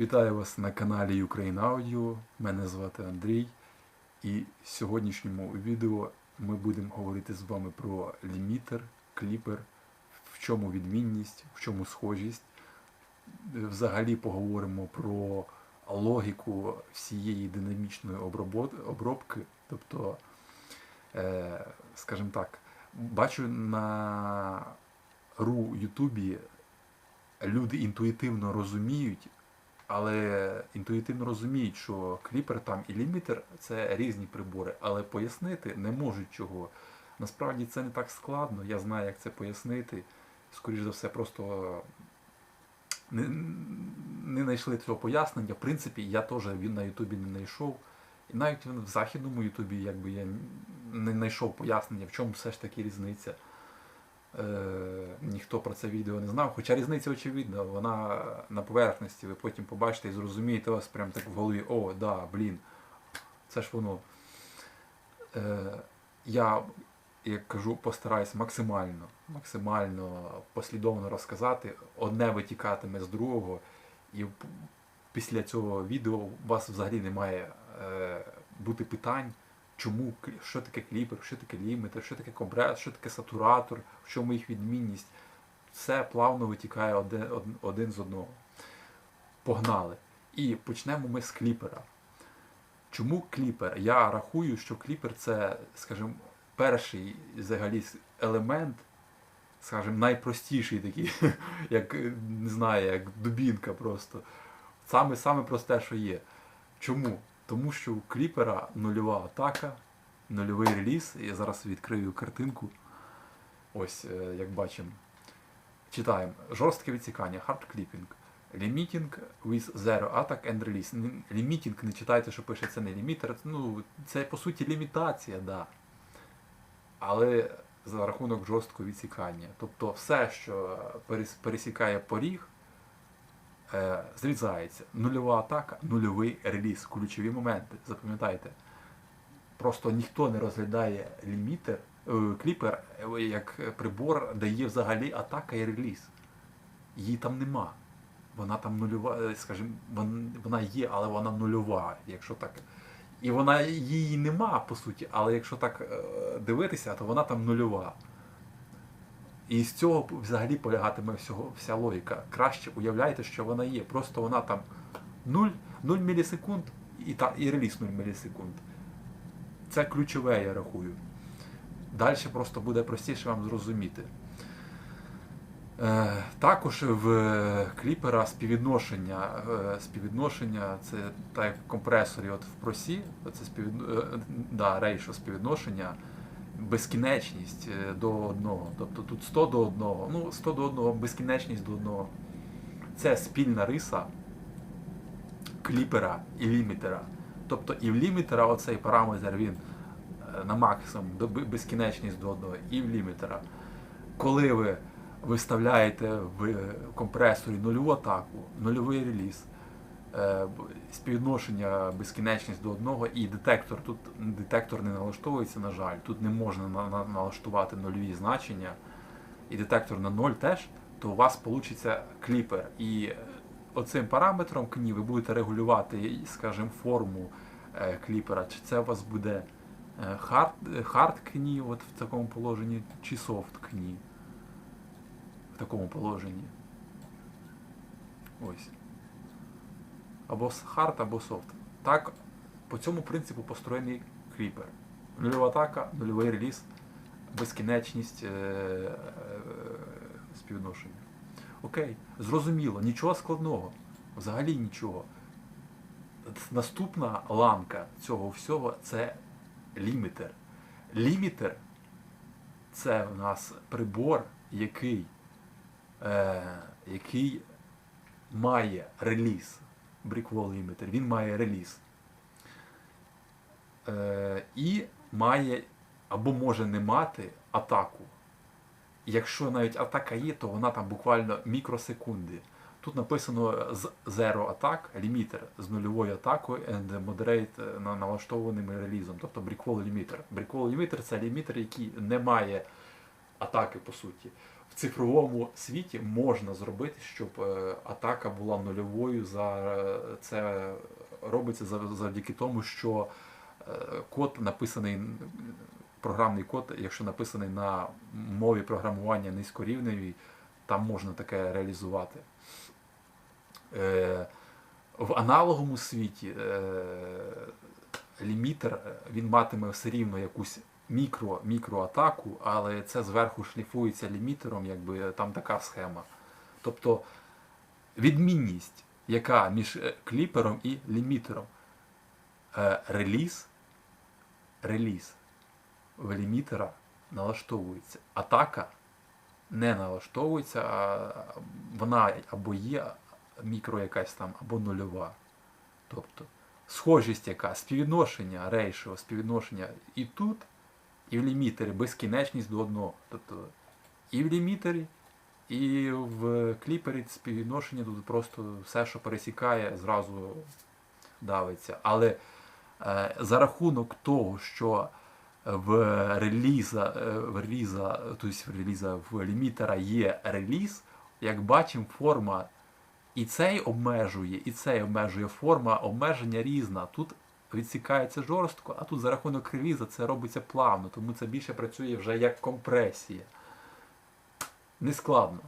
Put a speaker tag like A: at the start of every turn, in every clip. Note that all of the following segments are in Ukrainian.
A: Вітаю вас на каналі Ukraine Audio. Мене звати Андрій. І в сьогоднішньому відео ми будемо говорити з вами про лімітер, кліпер, в чому відмінність, в чому схожість. Взагалі поговоримо про логіку всієї динамічної обробки. Тобто, е, скажімо так, бачу на ру Ютубі люди інтуїтивно розуміють, але інтуїтивно розуміють, що кліпер там і лімітер це різні прибори, але пояснити не можуть чого. Насправді це не так складно, я знаю, як це пояснити. Скоріше за все, просто не, не знайшли цього пояснення. В принципі, я теж на Ютубі не знайшов. І навіть в західному Ютубі якби я не знайшов пояснення, в чому все ж таки різниця. Е, ніхто про це відео не знав. Хоча різниця очевидна, вона на поверхності, ви потім побачите і зрозумієте вас прям так в голові, о, да, блін, це ж воно. Е, я, як кажу, постараюсь максимально, максимально послідовно розказати. Одне витікатиме з другого, і після цього відео у вас взагалі немає е, бути питань, чому що таке кліпер, що таке лімітер, що таке компресор, що таке сатуратор, в чому їх відмінність. Все плавно витікає один, один з одного. Погнали. І почнемо ми з кліпера. Чому кліпер? Я рахую, що кліпер це, скажімо, перший взагалі елемент, скажімо, найпростіший такий, як не знаю, як дубінка просто. Саме саме просте, що є. Чому? Тому що у кліпера нульова атака, нульовий реліз. Я зараз відкрию картинку. Ось, е, як бачимо. Читаємо. Жорстке відсікання, hard clipping. Limiting with zero attack and release. Limiting не читайте, що пише це не лімітер. Ну, це по суті лімітація, да. Але за рахунок жорсткого відсікання. Тобто все, що пересікає поріг, зрізається. Нульова атака, нульовий реліз. Ключові моменти. Запам'ятайте. Просто ніхто не розглядає лімітер, е, кліпер е, як прибор, де є взагалі атака і реліз. Її там нема. Вона там нульова, е, скажімо, вона є, але вона нульова, якщо так. І вона її нема, по суті, але якщо так е, дивитися, то вона там нульова. І з цього взагалі полягатиме всього, вся логіка. Краще уявляйте, що вона є. Просто вона там 0, 0 мілісекунд і, та, і реліз 0 мілісекунд. Це ключове, я рахую. Далі просто буде простіше вам зрозуміти. Е, також в кліпера співвідношення, е, співвідношення це так як в компресорі от в просі, це співвід... е, да, рейшо співвідношення, безкінечність е, до одного. Тобто тут 100 до одного, ну 100 до одного, безкінечність до одного. Це спільна риса кліпера і лімітера. Тобто і в лімітера оцей параметр він е, на максимум до безкінечність до одного, і в лімітера. Коли ви виставляєте в е, компресорі нульову атаку, нульовий реліз, співвідношення безкінечність до одного, і детектор тут детектор не налаштовується, на жаль, тут не можна на- на- налаштувати нульові значення, і детектор на 0 теж, то у вас вийде кліпер. І е, оцим параметром кні ви будете регулювати, скажімо, форму е, кліпера, чи це у вас буде е, хард, хард кні от в такому положенні, чи софт кні в такому положенні. Ось. Або хард, або софт. Так, по цьому принципу построєний кліпер. Нульова атака, нульовий реліз, безкінечність е- е- співвідношення. Окей, зрозуміло, нічого складного. Взагалі нічого. Наступна ланка цього всього це лімітер. Лімітер це в нас прибор, який, е, який має реліз. Brickwall limiter, він має реліз. Е, і має або може не мати атаку. Якщо навіть атака є, то вона там буквально мікросекунди. Тут написано з zero attack, лімітер з нульовою атакою and moderate е, на налаштованим релізом, тобто бріквол лімітер. Бріквол лімітер це лімітер, який не має атаки по суті. В цифровому світі можна зробити, щоб е, атака була нульовою. За е, це робиться завдяки тому, що е, код написаний, програмний код, якщо написаний на мові програмування низькорівневій, там можна таке реалізувати. В аналоговому світі лімітер він матиме все рівно якусь мікро, мікроатаку, але це зверху шліфується лімітером, якби там така схема. Тобто відмінність, яка між е, кліпером і лімітером. Е, Реліз, реліз в лімітера налаштовується. Атака не налаштовується, а вона або є мікро якась там, або нульова. Тобто схожість яка, співвідношення, рейшо, співвідношення і тут, і в лімітері безкінечність до одного. Тобто і в лімітері, і в кліпері співвідношення тут просто все, що пересікає, зразу давиться. Але е, за рахунок того, що в реліза, е, в реліза, тобто в реліза в лімітера є реліз, як бачимо, форма і цей обмежує, і цей обмежує форма обмеження різна. Тут відсікається жорстко, а тут за рахунок реліза це робиться плавно, тому це більше працює вже як компресія. Не складно.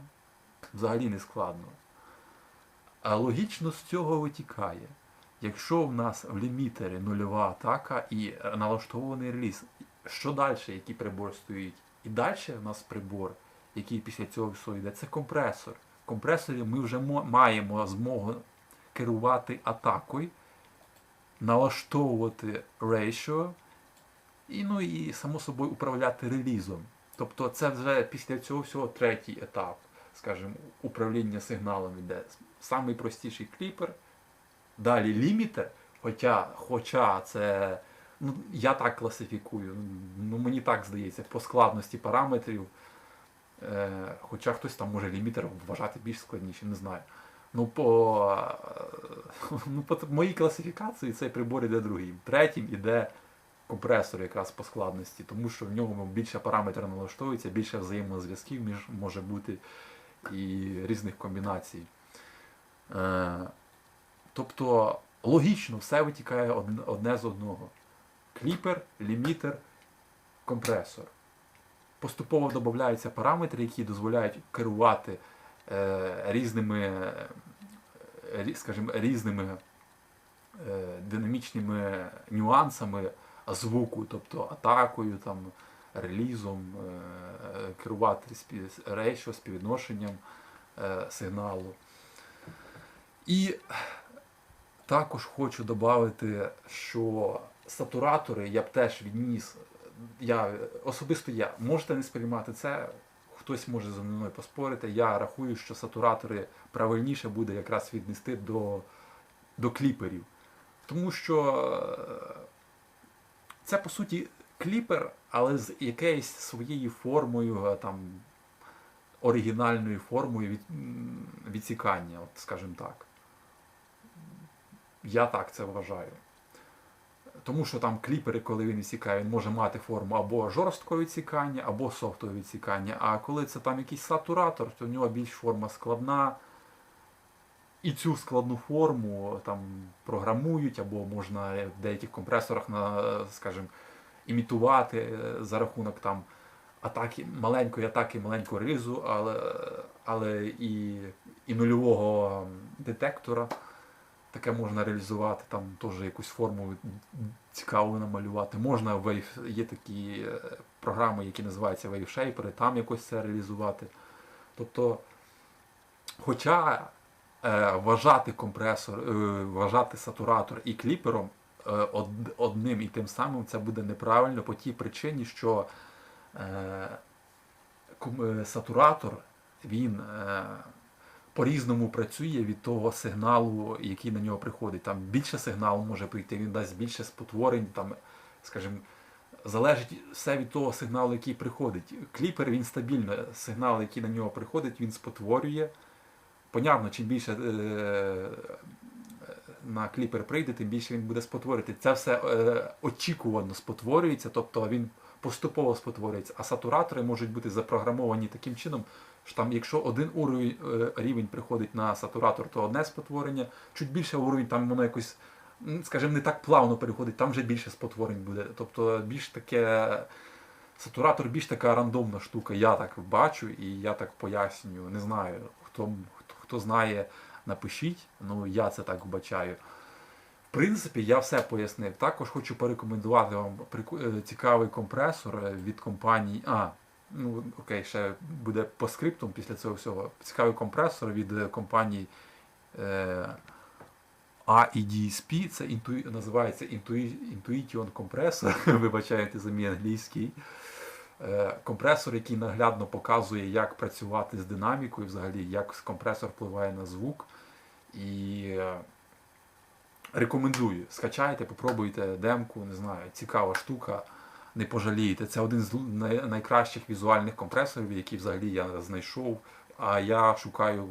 A: Взагалі не складно. А логічно з цього витікає. Якщо в нас в лімітері нульова атака і налаштований реліз, що далі, який прибор стоїть? І далі в нас прибор, який після цього всього йде, це компресор. В компресорі ми вже маємо змогу керувати атакою, налаштовувати ratio і, ну, і само собою управляти релізом. Тобто це вже після цього всього третій етап, скажімо, управління сигналом йде. Самий простіший кліпер, Далі лімітер, хоча, хоча це, ну, я так класифікую, ну мені так здається, по складності параметрів. Е, хоча хтось там може лімітер вважати більш складніше, не знаю. Ну, по, е, ну, по моїй класифікації цей прибор іде другим. Третім іде компресор якраз по складності, тому що в ньому більше параметрів налаштовується, більше взаємозв'язків між може бути і різних комбінацій. Е, Тобто логічно все витікає одне, з одного. Кліпер, лімітер, компресор. Поступово додаються параметри, які дозволяють керувати різними, е, скажімо, різними е, динамічними нюансами звуку, тобто атакою, там, релізом, е, керувати рейшо, співвідношенням е, сигналу. І також хочу додати, що сатуратори я б теж відніс. Я, особисто я, можете не сприймати це, хтось може за мною поспорити. Я рахую, що сатуратори правильніше буде якраз віднести до, до кліперів. Тому що е, це по суті кліпер, але з якоюсь своєю формою, е, там, оригінальною формою від, відсікання, от, скажімо так. Я так це вважаю. Тому що там кліпери, коли він відсікає, він може мати форму або жорсткого відсікання, або софтового відсікання. А коли це там якийсь сатуратор, то в нього більш форма складна. І цю складну форму там програмують, або можна в деяких компресорах, скажімо, імітувати е, за рахунок там атаки, маленької атаки, маленького ризу, але, але і, і нульового детектора. Таке можна реалізувати, там теж якусь форму цікаву намалювати. Можна Wave, є такі е, програми, які називаються WaveShaper, там якось це реалізувати. Тобто, хоча е, вважати компресор, е, вважати сатуратор і кліпером е, од, одним і тим самим це буде неправильно по тій причині, що е, е, сатуратор він. Е, по-різному працює від того сигналу, який на нього приходить. Там більше сигналу може прийти, він дасть більше спотворень, там, скажімо, залежить все від того сигналу, який приходить. Кліпер він стабільно, сигнал, який на нього приходить, він спотворює. Понятно, чим більше е, на кліпер прийде, тим більше він буде спотворювати. Це все е, очікувано спотворюється, тобто він поступово спотворюється. А сатуратори можуть бути запрограмовані таким чином, що там, якщо один уровень, е, рівень приходить на сатуратор, то одне спотворення, чуть більше уровень, там воно якось, скажімо, не так плавно переходить, там вже більше спотворень буде. Тобто більш таке. Сатуратор більш така рандомна штука, я так бачу і я так пояснюю. Не знаю, хто, хто, знає, напишіть. Ну я це так вбачаю. В принципі, я все пояснив. Також хочу порекомендувати вам е, цікавий компресор е, від компанії. А, ну окей, ще буде по скриптум після цього всього. Цікавий компресор від е, компанії е, AEDSP, це інту... називається Intu- Intuition компресор. Вибачайте за мій англійський. Е, Компресор, який наглядно показує, як працювати з динамікою, взагалі, як компресор впливає на звук. І е, рекомендую. Скачайте, попробуйте демку, не знаю, цікава штука, не пожалієте. Це один з найкращих візуальних компресорів, які взагалі я знайшов. А я шукаю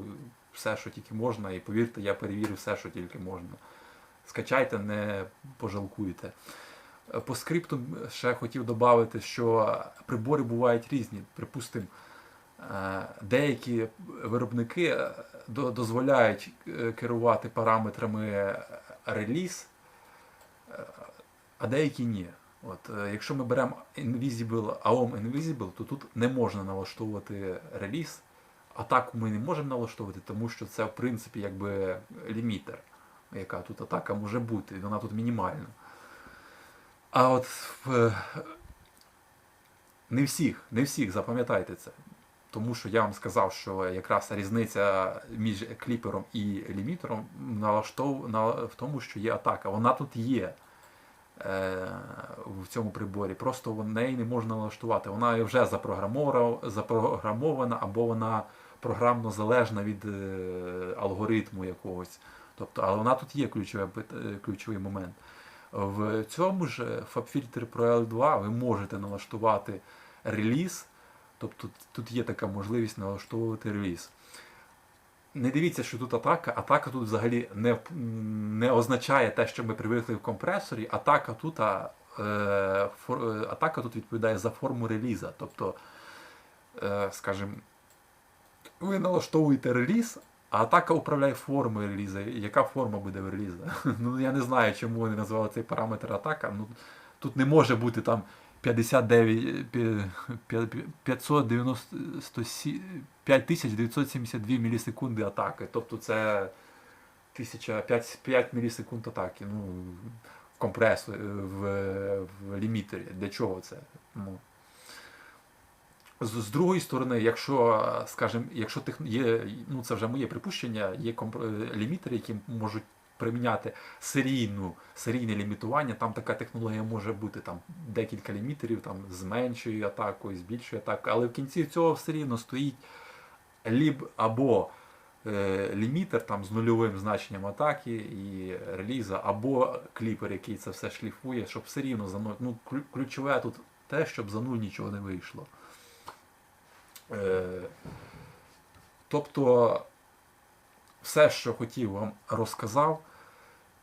A: все, що тільки можна, і повірте, я перевірю все, що тільки можна. Скачайте, не пожалкуєте. Е, По скрипту ще хотів додати, що прибори бувають різні. Припустимо, е, деякі виробники е, дозволяють керувати параметрами реліз, а деякі ні. От, е, якщо ми беремо Invisible, AOM Invisible, то тут не можна налаштовувати реліз. Атаку ми не можемо налаштовувати, тому що це, в принципі, якби лімітер, яка тут атака може бути, і вона тут мінімальна. А от в... не всіх, не всіх, запам'ятайте це. Тому що я вам сказав, що якраз різниця між кліпером і лімітером налаштов... в тому, що є атака. Вона тут є е... в цьому приборі. Просто в неї не можна налаштувати. Вона вже запрограмована, або вона програмно залежна від е... алгоритму якогось. Тобто, але вона тут є ключове, е, ключовий момент. В цьому ж FabFilter Pro L2 ви можете налаштувати реліз, тобто тут є така можливість налаштовувати реліз. Не дивіться, що тут атака. Атака тут взагалі не, не означає те, що ми привикли в компресорі. Атака тут, а, е, фор, е, атака тут відповідає за форму реліза. Тобто, е, скажімо, ви налаштовуєте реліз, а атака управляє формою реліза. Яка форма буде в реліза? Ну я не знаю, чому вони назвали цей параметр атака. Ну, тут не може бути там 59, пі- пі- 597 5972 мілісекунди атаки. Тобто це 1000, 5, 5 мілісекунд атаки. Ну, в компресорі, в, в лімітері. Для чого це? Ну, з, з другої сторони, якщо, скажімо, якщо тех, є, ну це вже моє припущення, є комп, е, лімітери, які можуть приміняти серійну, серійне лімітування, там така технологія може бути там декілька лімітерів, там з меншою атакою, з більшою атакою, але в кінці цього все рівно стоїть ліб або е, лімітер там з нульовим значенням атаки і реліза, або кліпер, який це все шліфує, щоб все рівно за нуль. Ну, ключове тут те, щоб за нуль нічого не вийшло. Е, тобто, все, що хотів, вам розказав.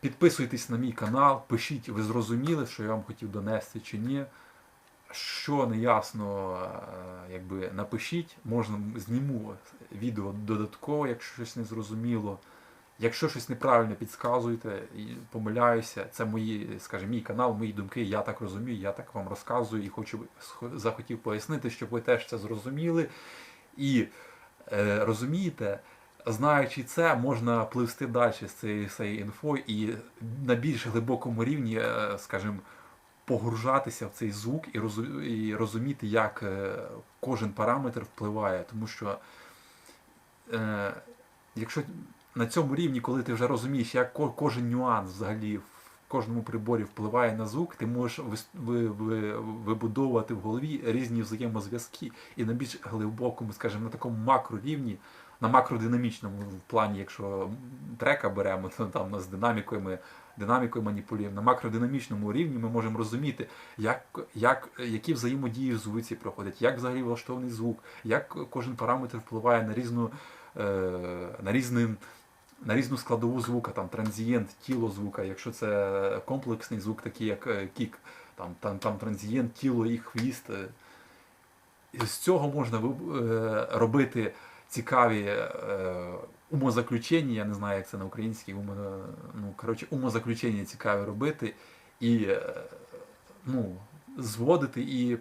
A: Підписуйтесь на мій канал, пишіть, ви зрозуміли, що я вам хотів донести чи ні. Що не ясно, е, якби напишіть, можна зніму відео додатково, якщо щось не зрозуміло. Якщо щось неправильно підказуєте, помиляюся, це мої, скажімо, мій канал, мої думки, я так розумію, я так вам розказую і хочу захотів пояснити, щоб ви теж це зрозуміли. І е, розумієте, знаючи це, можна пливсти далі з цією всією інфою і на більш глибокому рівні, е, скажімо, погружатися в цей звук і, розуміти, як е, кожен параметр впливає. Тому що е, якщо на цьому рівні, коли ти вже розумієш, як кожен нюанс взагалі кожному приборі впливає на звук, ти можеш вибудовувати в голові різні взаємозв'язки і на більш глибокому, скажімо, на такому макрорівні, на макродинамічному плані, якщо трека беремо, то там з динамікою ми динамікою маніпулюємо. На макродинамічному рівні ми можемо розуміти, як, як, які взаємодії в звуці проходять, як взагалі влаштований звук, як кожен параметр впливає на різну, е, на різний на різну складову звука, там транзієнт, тіло звука, якщо це комплексний звук, такий як е, кік, там, там, там транзієнт, тіло і хвіст. е. з цього можна е, робити цікаві умозаключення, я не знаю, як це на українській, умо, ну, коротше, умозаключення цікаві робити і ну, зводити і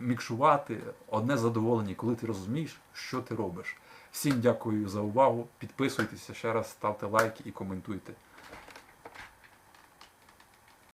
A: мікшувати одне задоволення, коли ти розумієш, що ти робиш. Всім дякую за увагу. Підписуйтеся ще раз, ставте лайки і коментуйте.